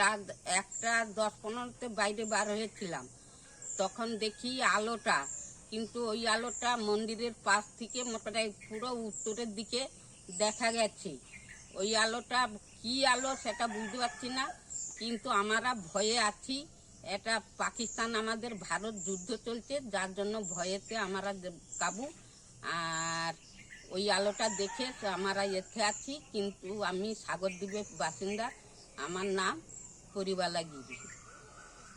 রাত একটা দশ পনেরোতে বাইরে বার হয়েছিলাম। তখন দেখি আলোটা, কিন্তু ওই আলোটা মন্দিরের পাশ থেকে মোটামুটি পুরো উত্তরের দিকে দেখা গেছে। ওই আলোটা কি আলো সেটা বুঝতে পারছি না, কিন্তু আমরা ভয়ে আছি। এটা পাকিস্তান, আমাদের ভারত যুদ্ধ চলছে, যার জন্য ভয়েতে আমরা কাবু। আর ওই আলোটা দেখে আমরা এতে আছি, কিন্তু আমি সাগরদ্বীপের বাসিন্দা। আমার নাম পরিবালা গিরি।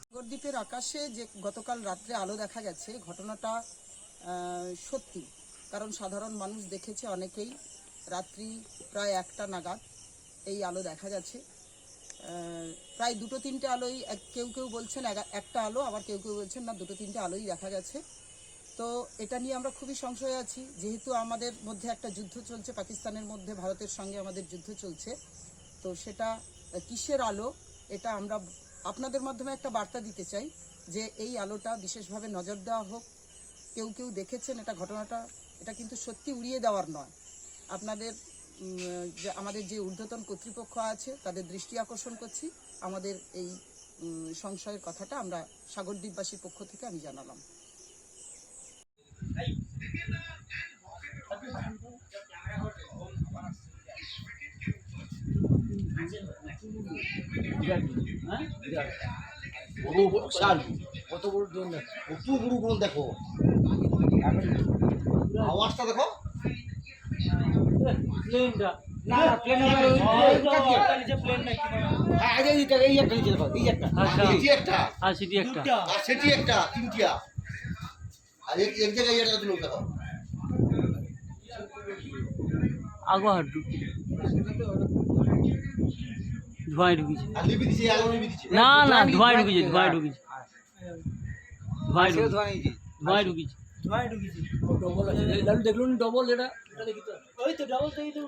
সাগরদ্বীপের আকাশে যে গতকাল রাত্রে আলো দেখা গেছে, ঘটনাটা সত্যি। কারণ সাধারণ মানুষ দেখেছে অনেকেই, রাত্রি প্রায় একটা নাগাদ এই আলো দেখা গেছে। প্রায় দুটো তিনটে আলোই কেউ কেউ বলছেন একটা আলো, আবার কেউ কেউ বলছেন না, দুটো তিনটে আলোই দেখা গেছে। তো এটা নিয়ে আমরা খুবই সংশয়ে আছি। যেহেতু আমাদের মধ্যে একটা যুদ্ধ চলছে, পাকিস্তানের মধ্যে ভারতের সঙ্গে আমাদের যুদ্ধ চলছে, তো সেটা কিসের আলো? এটা আমরা আপনাদের মাধ্যমে একটা বার্তা দিতে চাই যে এই আলোটা বিশেষভাবে নজর দেওয়া হোক। কেউ কেউ দেখেছেন এটা ঘটনাটা? এটা কিন্তু সত্যি উড়িয়ে দেওয়ার নয়। আপনাদের যে আমাদের যে ঊর্ধ্বতন কর্তৃপক্ষ আছে, তাদের দৃষ্টি আকর্ষণ করছি। আমাদের এই সংশয়ের কথাটা আমরা সাগরদ্বীপবাসীর পক্ষ থেকে আমি জানালাম। বড় বিশাল কত বড় ড্রোন কত বড় দেখো আওয়াজটা দেখো হ্যাঁ, এই যে এই একটা নিচে দেখো, এই একটা। আর সেটি একটা আর সেটি একটা, তিনটিয়া। আর এক এক দেখো। আগো হাঁটু ধোঁয়ায় ঢুকিছে। না না ধোঁয়ায় ঢুকিছে ধোঁয়ায় ঢুকিছে। ধোঁয়ায় ঢুকিছে। ধোঁয়ায় ঢুকিছে। ডবল আছে। লালু দেখল ডবল এটা। ওই তো ডবল দেখি তো